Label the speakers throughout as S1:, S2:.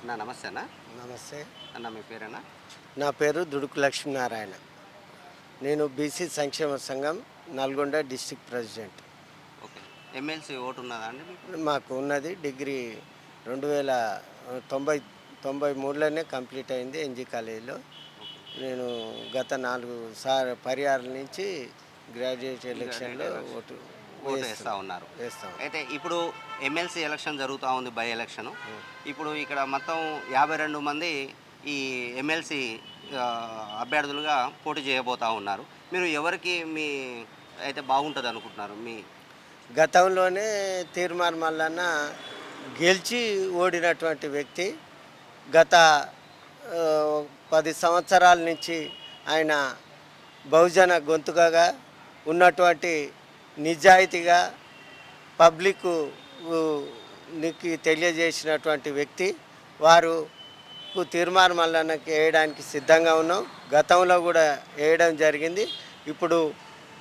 S1: అన్న నమస్తే అన్న
S2: నమస్తే.
S1: అన్న మీ పేరేనా?
S2: నా పేరు దుడుకు లక్ష్మీనారాయణ. నేను బీసీ సంక్షేమ సంఘం Nalgonda district president.
S1: Okay. MLC vote ఉన్నదా అండి మీకు?
S2: మాకు ఉన్నది డిగ్రీ రెండు వేల తొంభై తొంభై మూడులోనే కంప్లీట్ అయింది ఎన్జీ కాలేజీలో. నేను గత నాలుగు సార్ పరిహారం నుంచి గ్రాడ్యుయేట్ ఎలక్షన్లో ఓటు
S1: ఓటు వేస్తూ ఉన్నారు.
S2: వేస్తాం
S1: అయితే ఇప్పుడు ఎమ్మెల్సీ ఎలక్షన్ జరుగుతూ ఉంది బై ఎలక్షన్ ఇప్పుడు ఇక్కడ మొత్తం యాభై రెండు మంది ఈ ఎమ్మెల్సీ అభ్యర్థులుగా పోటీ చేయబోతూ ఉన్నారు. మీరు ఎవరికి మీ అయితే బాగుంటుంది అనుకుంటున్నారు? మీ
S2: గతంలోనే తీర్మాన్ మల్లన్న గెలిచి ఓడినటువంటి వ్యక్తి గత పది సంవత్సరాల నుంచి ఆయన బహుజన గొంతుకగా ఉన్నటువంటి నిజాయితీగా పబ్లిక్ నీకు తెలియజేసినటువంటి వ్యక్తి వారు తీర్మానం మల్లన్నకి వేయడానికి సిద్ధంగా ఉన్నాం. గతంలో కూడా వేయడం జరిగింది. ఇప్పుడు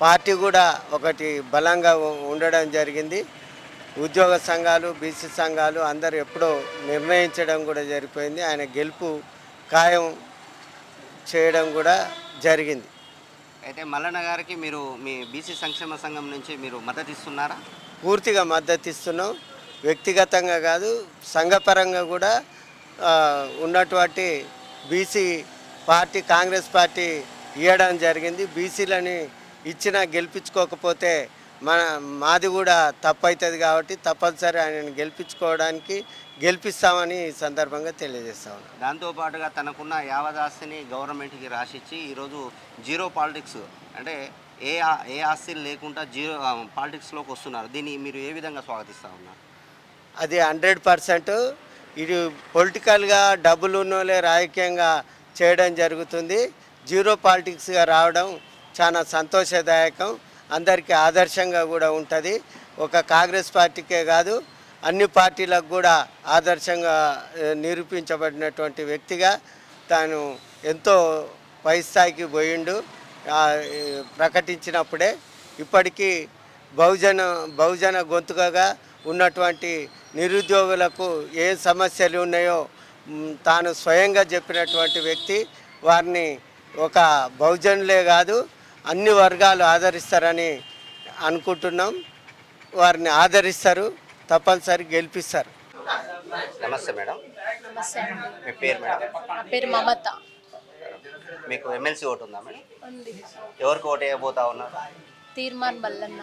S2: పార్టీ కూడా ఒకటి బలంగా ఉండడం జరిగింది. ఉద్యోగ సంఘాలు బీసీ సంఘాలు అందరు ఎప్పుడో నిర్ణయించడం కూడా జరిగిపోయింది. ఆయన గెలుపు ఖాయం చేయడం కూడా జరిగింది.
S1: అయితే మల్లన్న గారికి మీరు మీ బీసీ సంక్షేమ సంఘం నుంచి మీరు మద్దతు ఇస్తున్నారా?
S2: పూర్తిగా మద్దతు ఇస్తున్నాం. వ్యక్తిగతంగా కాదు సంఘపరంగా కూడా ఉన్నటువంటి బీసీ పార్టీ కాంగ్రెస్ పార్టీ ఇవ్వడం జరిగింది. బీసీలని ఇచ్చినా గెలిపించుకోకపోతే మన మాది కూడా తప్పు అవుతుంది కాబట్టి తప్పనిసరి ఆయనను గెలిపించుకోవడానికి గెలిపిస్తామని ఈ సందర్భంగా తెలియజేస్తా ఉన్నాం.
S1: దాంతోపాటుగా తనకున్న యావదాస్తిని గవర్నమెంట్కి రాసిచ్చి ఈరోజు జీరో పాలిటిక్స్ అంటే ఏ ఆ- ఏ ఆస్తి లేకుండా జీరో పాలిటిక్స్లోకి వస్తున్నారు. దీన్ని మీరు ఏ విధంగా స్వాగతిస్తూ ఉన్నారు?
S2: అది హండ్రెడ్ పర్సెంట్ ఇది పొలిటికల్గా డబ్బులు ఉన్నోలే రాజకీయంగా చేయడం జరుగుతుంది. జీరో పాలిటిక్స్గా రావడం చాలా సంతోషదాయకం. అందరికీ ఆదర్శంగా కూడా ఉంటుంది. ఒక కాంగ్రెస్ పార్టీకే కాదు అన్ని పార్టీలకు కూడా ఆదర్శంగా నిరూపించబడినటువంటి వ్యక్తిగా తాను ఎంతో పై స్థాయికి పోయిండు. ప్రకటించినప్పుడే ఇప్పటికీ బహుజన బహుజన గొంతుకగా ఉన్నటువంటి నిరుద్యోగులకు ఏ సమస్యలు ఉన్నాయో తాను స్వయంగా చెప్పినటువంటి వ్యక్తి వారిని ఒక బహుజనులే కాదు అన్ని వర్గాలు ఆదరిస్తారని అనుకుంటున్నాం. వారిని ఆదరిస్తారు తప్పనిసరి గెలిపిస్తారు.
S1: నమస్తే మేడం. మీ పేరు మేడం?
S3: పేరు మమత.
S1: మీకు ఎమ్మెల్సీ ఓటు ఉందా మేడం?
S3: ఉంది.
S1: ఎవరికి ఓటు వేయబోతా ఉన్నారు?
S3: తీర్మాన్ మల్లన్న.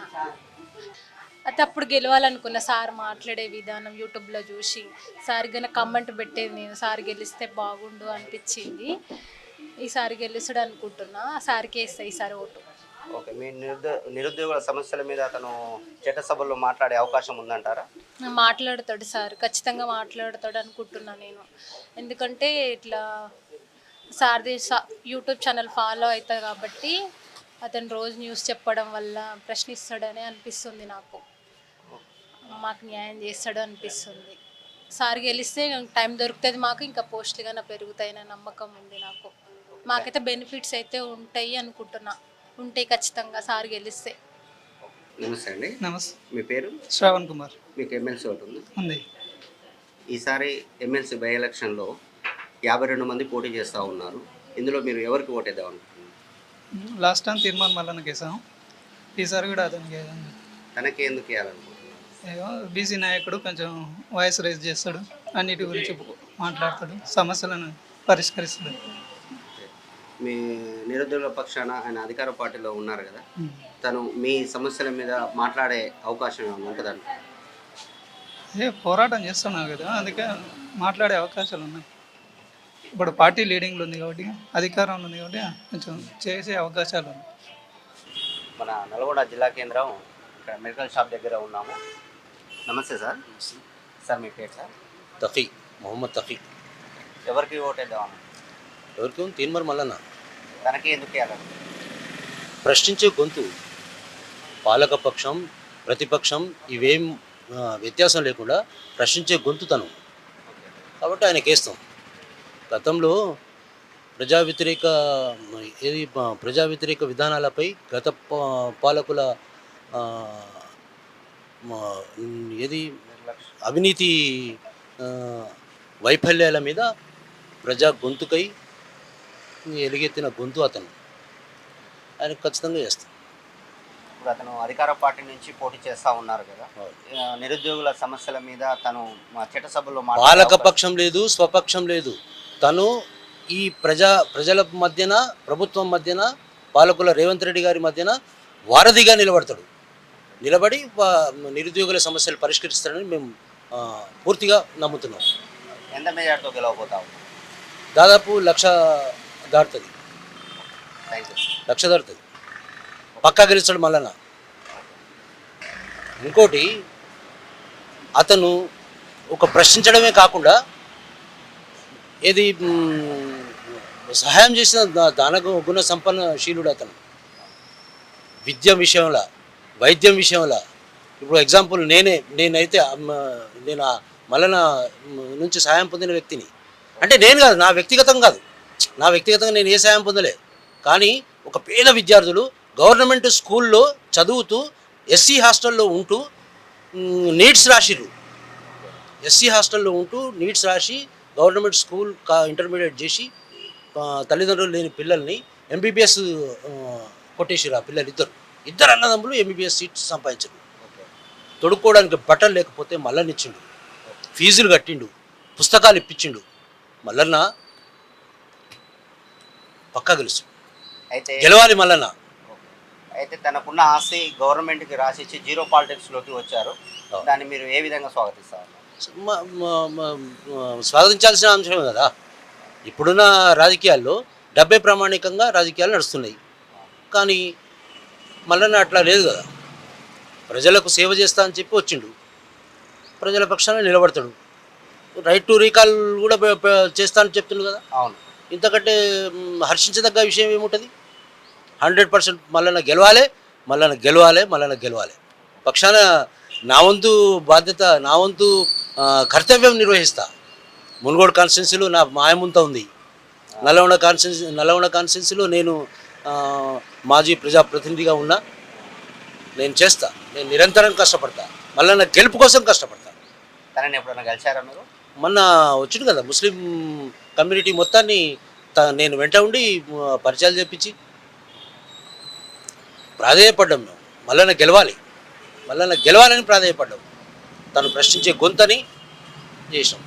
S3: అయితే అప్పుడు గెలవాలనుకున్న సార్ మాట్లాడే విధానం యూట్యూబ్లో చూసి సార్ గన కమెంట్ పెట్టేది నేను సార్ గెలిస్తే బాగుండు అనిపించింది. ఈసారి గెలుస్తాడు అనుకుంటున్నా సార్కి వేస్తా ఈసారి ఓటు.
S1: ఓకే మీ నిరుద్యో నిరుద్యోగుల సమస్యల మీద అతను చట్టసభల్లో మాట్లాడే అవకాశం ఉందంటారా?
S3: మాట్లాడతాడు సార్ ఖచ్చితంగా మాట్లాడతాడు అనుకుంటున్నా నేను. ఎందుకంటే ఇట్లా సార్ది సా- యూట్యూబ్ ఛానల్ ఫాలో అవుతుంది కాబట్టి అతను రోజు న్యూస్ చెప్పడం వల్ల ప్రశ్నిస్తాడని అనిపిస్తుంది నాకు. మాకు న్యాయం చేస్తాడు అనిపిస్తుంది. సార్ గెలిస్తే టైం దొరుకుతుంది మాకు ఇంకా పోస్టులు కన్నా పెరుగుతాయనే నమ్మకం ఉంది నాకు. మాకైతే బెనిఫిట్స్ అయితే ఉంటాయి అనుకుంటున్నా. ఉంటాయి ఖచ్చితంగా సార్ గెలిస్తే.
S1: నమస్తే అండి.
S4: నమస్తే.
S1: మీ పేరు?
S4: శ్రావణ్ కుమార్.
S1: మీకు ఎమ్మెల్సీ ఉంది?
S4: ఉంది.
S1: ఈసారి ఎమ్మెల్సీ బై ఎలక్షన్లో యాభై రెండు మంది పోటీ చేస్తూ ఉన్నారు. ఇందులో మీరు ఎవరికి ఓటేద్దాం అనుకుంటున్నారు?
S4: లాస్ట్ టైం తీర్మానం మళ్ళీ కేసాం ఈసారి కూడా అతనికి.
S1: తనకి ఎందుకు వేయాలనుకుంటున్నారు?
S4: బీసీ నాయకుడు కొంచెం వాయిస్ రైజ్ చేస్తాడు. అన్నిటి గురించి మాట్లాడతాడు. సమస్యలను పరిష్కరిస్తాడు.
S1: మీ నిరుద్యోగుల పక్షాన ఆయన అధికార పార్టీలో ఉన్నారు కదా? తను మీ సమస్యల మీద మాట్లాడే అవకాశం ఏమైనా ఉంటుందంట
S4: పోరాటం చేస్తున్నావు కదా అందుకే మాట్లాడే అవకాశాలు ఉన్నాయి. ఇప్పుడు పార్టీ లీడింగ్లో ఉంది కాబట్టి అధికారంలో ఉంది కాబట్టి కొంచెం చేసే అవకాశాలు ఉన్నాయి.
S1: మన నల్గొండ జిల్లా కేంద్రం ఇక్కడ మెడికల్ షాప్ దగ్గర ఉన్నాము. నమస్తే సార్. సార్ మీ పేరు సార్?
S5: తఫీ మొహమ్మద్ తఫీ
S1: ఎవరికి ఓటేద్దాం
S5: ఎవరికి? తీన్మర్ మల్లన్న.
S1: తనకి ఎందుకు వేయాలని
S5: ప్రశ్నించే గొంతు. పాలకపక్షం ప్రతిపక్షం ఇవేం వ్యత్యాసం లేకుండా ప్రశ్నించే గొంతు తను. కాబట్టి ఆయనకి వేస్తాం. గతంలో ప్రజా వ్యతిరేక ఏది ప్రజా వ్యతిరేక విధానాలపై గత పాలకుల ఏది అవినీతి వైఫల్యాల మీద ప్రజా గొంతుకై ఎలుగెత్తిన గొంతు అతను. ఆయన ఖచ్చితంగా చేస్తాం
S1: ఇప్పుడు అతను అధికార పార్టీ నుంచి పోటీ చేస్తా ఉన్నారు కదా. నిరుద్యోగుల సమస్యల మీద తను మా చట్టసభలో
S5: పాలక పక్షం లేదు స్వపక్షం లేదు. తను ఈ ప్రజా ప్రజల మధ్యన ప్రభుత్వం మధ్యన పాలకుల రేవంత్ రెడ్డి గారి మధ్యన వారధిగా నిలబడతాడు. నిలబడి నిరుద్యోగుల సమస్యలు పరిష్కరిస్తాడని మేము పూర్తిగా నమ్ముతున్నాం.
S1: ఎంత మెజార్టీతో గెలవబోతావు?
S5: దాదాపు లక్ష దాటుతుంది. లక్ష దాటుతుంది. పక్కా గెలుస్తాడు మల్లన్న. ఇంకోటి అతను ఒక ప్రశ్నించడమే కాకుండా ఏది సహాయం చేసిన దా- దాన గుణ సంపన్నశీలుడు అతను. విద్య విషయంలో వైద్యం విషయంలో. ఇప్పుడు ఎగ్జాంపుల్ నేనే నేనైతే నేను ఆ మల్లన నుంచి సహాయం పొందిన వ్యక్తిని. అంటే నేను కాదు నా వ్యక్తిగతం కాదు. నా వ్యక్తిగతంగా నేను ఏ సహాయం పొందలే. కానీ ఒక పేద విద్యార్థులు గవర్నమెంట్ స్కూల్లో చదువుతూ ఎస్సీ హాస్టల్లో ఉంటూ నీట్స్ రాసిరు ఎస్సీ హాస్టల్లో ఉంటూ నీట్స్ రాసి గవర్నమెంట్ స్కూల్ కా ఇంటర్మీడియట్ చేసి తల్లిదండ్రులు లేని పిల్లల్ని ఎంబీబీఎస్ కొట్టేసిరు ఆ పిల్లలు ఇద్దరు. ఇద్దరు అన్నదమ్ములు ఎంబీబీఎస్ సీట్ సంపాదించారు. తొడుక్కోవడానికి బట్టలు లేకపోతే మల్లనిచ్చిండు ఫీజులు కట్టిండు పుస్తకాలు ఇప్పించిండు. మల్లన్న పక్కా గెలుసు
S1: అయితే
S5: గెలవాలి మల్లన్న.
S1: అయితే తనకున్న ఆస్తి గవర్నమెంట్కి రాసిచ్చి జీరో పాలిటిక్స్లోకి వచ్చారు. దాన్ని మీరు ఏ విధంగా స్వాగతిస్తారు?
S5: స్వాగతించాల్సిన అంశమే కదా. ఇప్పుడున్న రాజకీయాల్లో డబ్బే ప్రామాణికంగా రాజకీయాలు నడుస్తున్నాయి. కానీ మల్లన్న అట్లా లేదు కదా. ప్రజలకు సేవ చేస్తా అని చెప్పి వచ్చిండు. ప్రజల పక్షాన నిలబడతాడు. రైట్ టు రీకాల్ కూడా చేస్తా అని చెప్తుండు కదా.
S1: అవును.
S5: ఇంతకంటే హర్షించదగ్గ విషయం ఏముంటుంది? హండ్రెడ్ పర్సెంట్ మల్లన్న గెలవాలి మల్లన్న గెలవాలి మల్లన్న గెలవాలి. పక్షాన నా వంతు బాధ్యత నా వంతు కర్తవ్యం నిర్వహిస్తా. మునుగోడు కాన్స్టిట్యున్సీలో నా మాయముంత ఉంది. నల్లగొండ కాన్స్టిట్యున్సీ నల్లగొండ కాన్స్టిట్యున్సీలో నేను మాజీ ప్రజాప్రతినిధిగా ఉన్నా. నేను చేస్తా. నేను నిరంతరం కష్టపడతా. మల్లన్న గెలుపు కోసం కష్టపడతా.
S1: తనని ఎప్పుడైనా కలిశారా మీరు?
S5: మొన్న వచ్చింది కదా ముస్లిం కమ్యూనిటీ మొత్తాన్ని నేను వెంట ఉండి పరిచయాలు చేపించి ప్రాధేయపడ్డాం మేము. మల్లన్న గెలవాలి. మళ్ళీ గెలవాలని ప్రాధాన్యపడ్డావు తను ప్రశ్నించే గొంతని చేసినాం